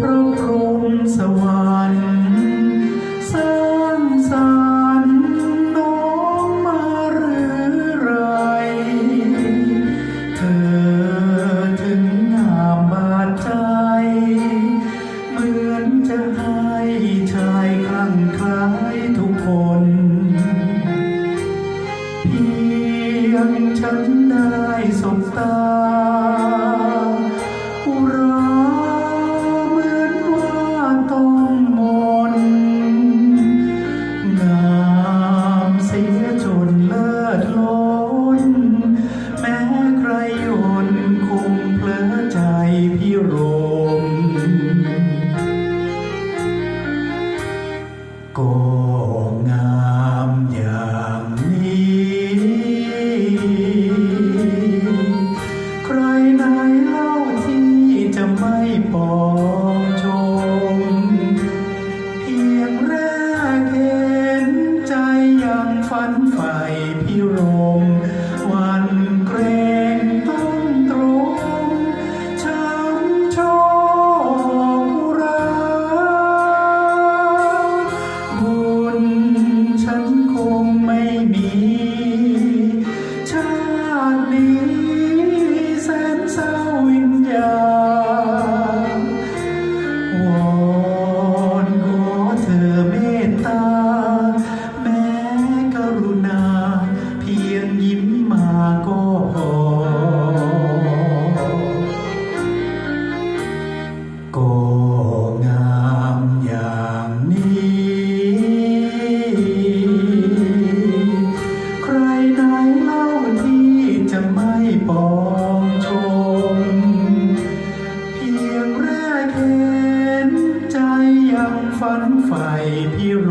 พระพรหมสวรรค์สร้สรรนองมาหรือไร เธอถึงงามบาดใจ เหมือนจะให้ชายคลั่งคล้ทุกคน เพียงฉันได้สบตา ก็งามอย่างนี้ ใครไหนเล่าที่จะไม่ปองชม เพียงแรกเห็นใจยังฝันใฝ่ ฝันใฝ่พิโร